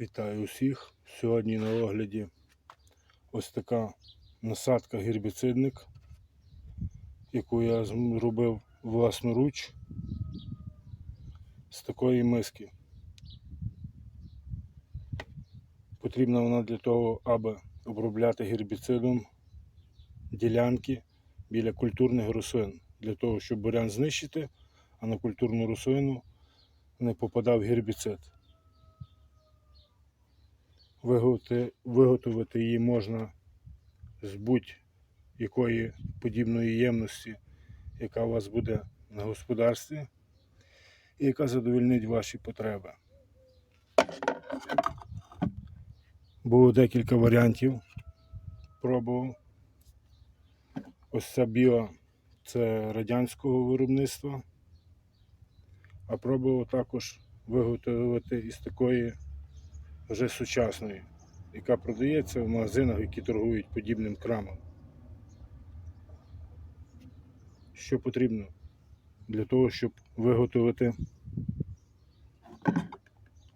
Вітаю усіх. Сьогодні на огляді ось така насадка гербіцидник, яку я зробив власноруч з такої миски. Потрібна вона для того, аби обробляти гербіцидом ділянки біля культурних рослин, для того, щоб бурян знищити, а на культурну рослину не попадав гербіцид. Виготовити, її можна з будь-якої подібної ємності, яка у вас буде на господарстві, і яка задовольнить ваші потреби. Було декілька варіантів. Пробував. Ось ця біла це радянського виробництва. А пробував також виготовити із такої вже сучасної, яка продається в магазинах, які торгують подібним крамом. Що потрібно для того, щоб виготовити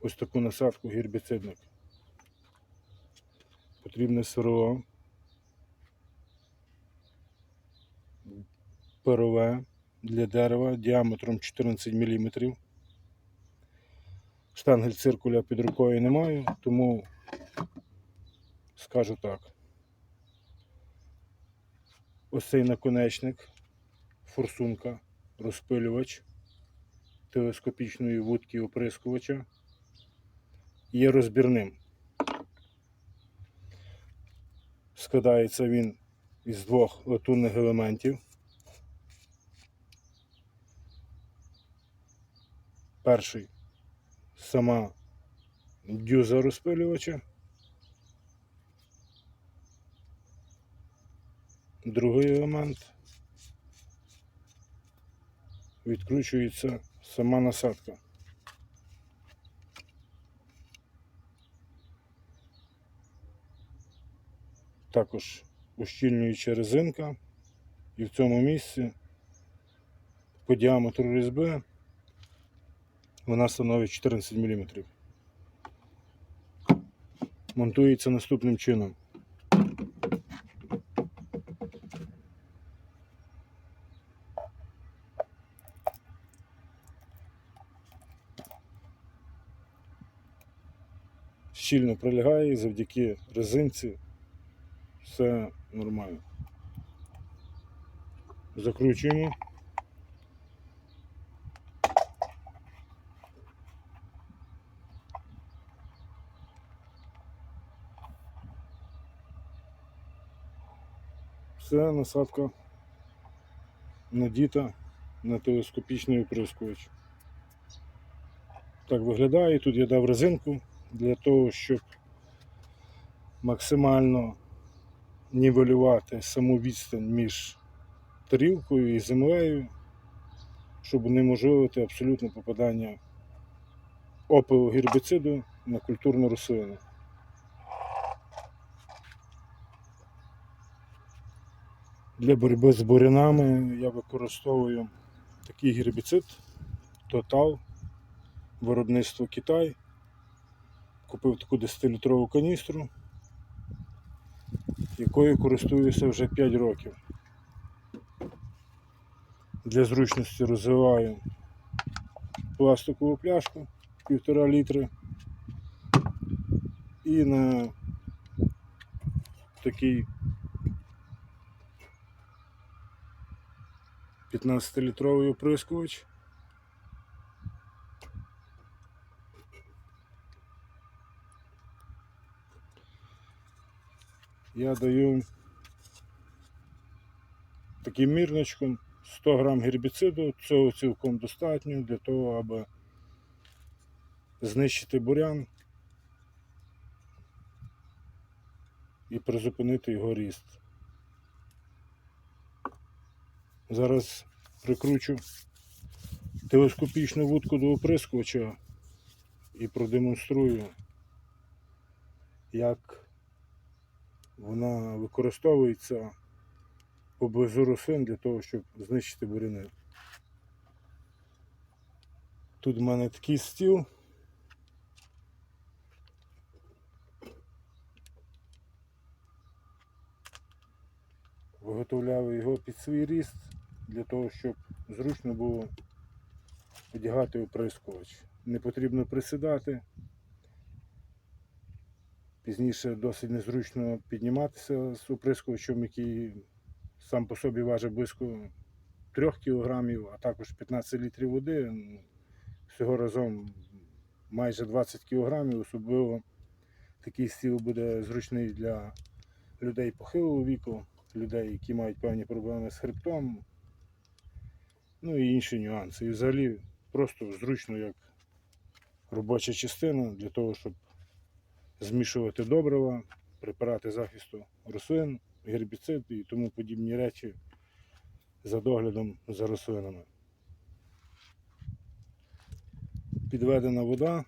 ось таку насадку гербіцидник? Потрібне сирово, перове для дерева діаметром 14 мм. Штангель циркуля під рукою не маю, тому скажу так. Ось цей наконечник, форсунка, розпилювач телескопічної вудки оприскувача є розбірним. Складається він із двох латунних елементів. Перший сама дюза розпилювача. Другий елемент відкручується сама насадка. Також ущільнююча резинка і в цьому місці по діаметру різьби вона становить 14 мм. Монтується наступним чином. Щільно прилягає і завдяки резинці все нормально. Закручуємо. Все, насадка надіта на телескопічний оприскувач. Так виглядає. Тут я дав резинку для того, щоб максимально нівелювати саму відстань між тарілкою і землею, щоб унеможливити абсолютне попадання опилу гербіциду на культурну рослину. Для боротьби з бурянами я використовую такий гербіцид Total, виробництво Китай. Купив таку 10-літрову каністру, якою користуюся вже 5 років. Для зручності розвиваю пластикову пляшку 1,5 літри і на такий 15-літровий оприскувач. Я даю таким мірничком 100 грам гербіциду, цього цілком достатньо для того, аби знищити бурян і призупинити його ріст. Зараз прикручу телескопічну вудку до оприскувача і продемонструю, як вона використовується поблизу росин для того, щоб знищити буряни. Тут в мене такий стіл. Виготовляю його під свій ріст для того, щоб зручно було одягати оприскувач. Не потрібно присідати. Пізніше досить незручно підніматися з оприскувачем, який сам по собі важить близько 3 кг, а також 15 літрів води. Ну, Всього разом майже 20 кг, особливо такий стіл буде зручний для людей похилого віку, людей, які мають певні проблеми з хребтом, ну і інші нюанси. І взагалі просто зручно як робоча частина для того, щоб змішувати добрива, препарати захисту рослин, гербіцид і тому подібні речі за доглядом за рослинами. Підведена вода.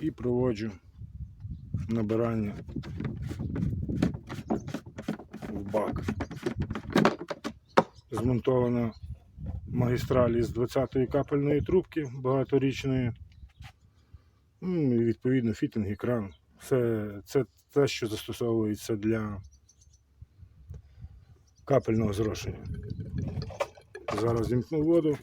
І проводжу набирання в бак. Змонтована магістраль із 20-ї капельної трубки багаторічної. Ну, і відповідно фітинг екран. Все це те, що застосовується для капельного зрошення. Зараз зімкну воду.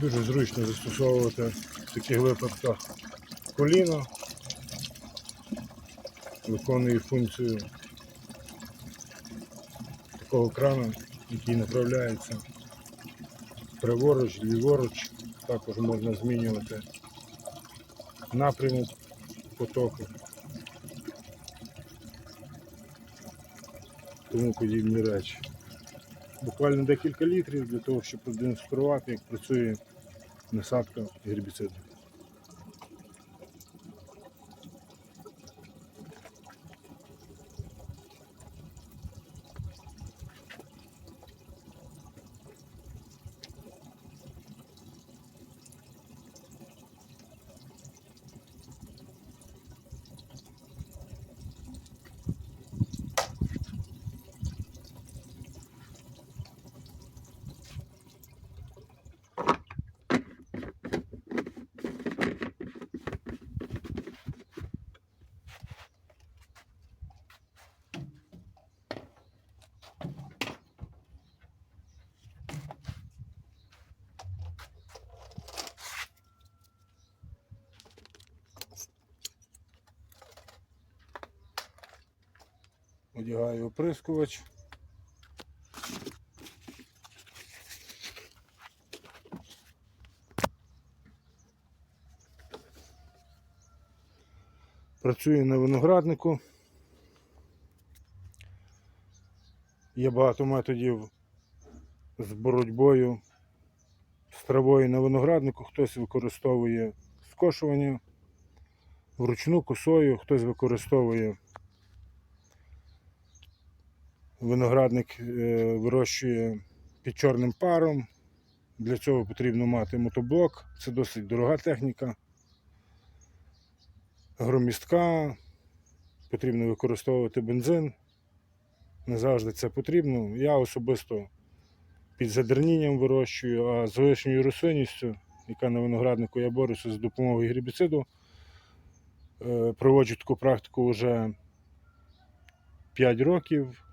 Дуже зручно застосовувати в таких випадках коліно. Виконує функцію такого крана, який направляється праворуч, ліворуч. Також можна змінювати напрямок потоку. Тому подібні речі. Буквально декілька літрів для того, щоб продемонструвати, як працює насадка гербіциду. Одягаю оприскувач. Працюю на винограднику. Є багато методів з боротьбою з травою на винограднику. Хтось використовує скошування вручну косою, хтось використовує виноградник е, вирощує під чорним паром. Для цього потрібно мати мотоблок. Це досить дорога техніка. Громістка. Потрібно використовувати бензин. Не завжди це потрібно. Я особисто під задернінням вирощую, а з лишньою рослинністю, яка на винограднику я борюся з допомогою гербіциду. Е, Проводжу таку практику вже 5 років.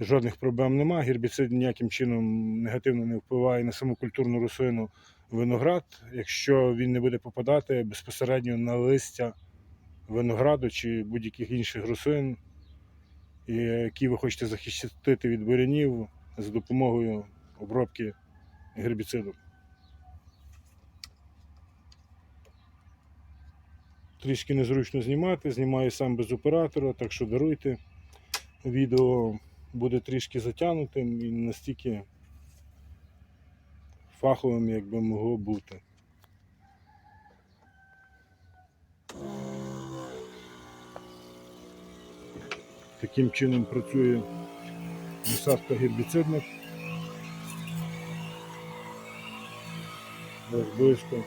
Жодних проблем нема. Гербіцид ніяким чином негативно не впливає на саму культурну рослину виноград, якщо він не буде попадати безпосередньо на листя винограду чи будь-яких інших рослин, які ви хочете захистити від бурянів за допомогою обробки гербіцидом. Трішки незручно знімати, знімаю сам без оператора, так що даруйте. Відео буде трішки затягнутим і настільки фаховим, як би могло бути. Таким чином працює насадка гербіцидних. близько.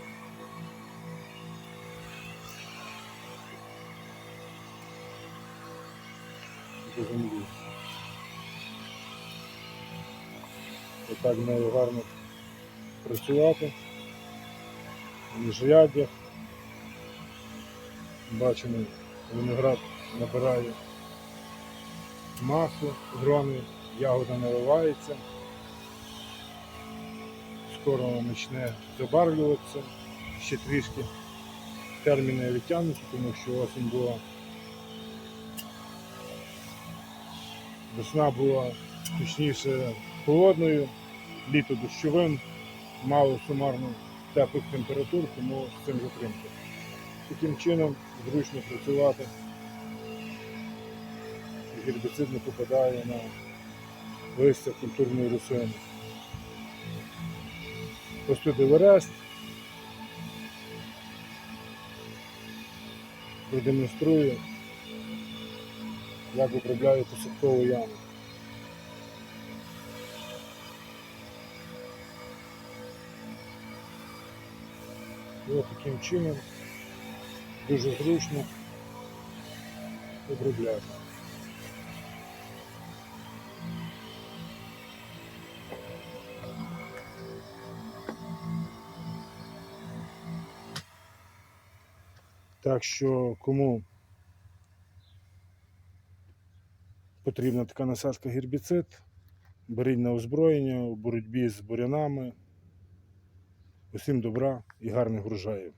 Отак нею гарно працювати. Міжряддя. Бачимо, виноград набирає масу, грони, ягода наливається. Скоро вона почне забарвлюватися, ще трішки терміни відтягнуться, тому що осінь була. Весна була точніше холодною, літо дощовим, мало сумарно теплих температур, тому з цим затримка. Таким чином зручно працювати. Гербіцид не попадає на листя культурної рослини. Ось тут Еверест. Продемонструю, як обробляю посадкову яму. І от таким чином дуже зручно обробляти. Так що кому потрібна така насадка гербіцид, беріть на озброєння у боротьбі з бурянами. Усім добра і гарних врожаїв.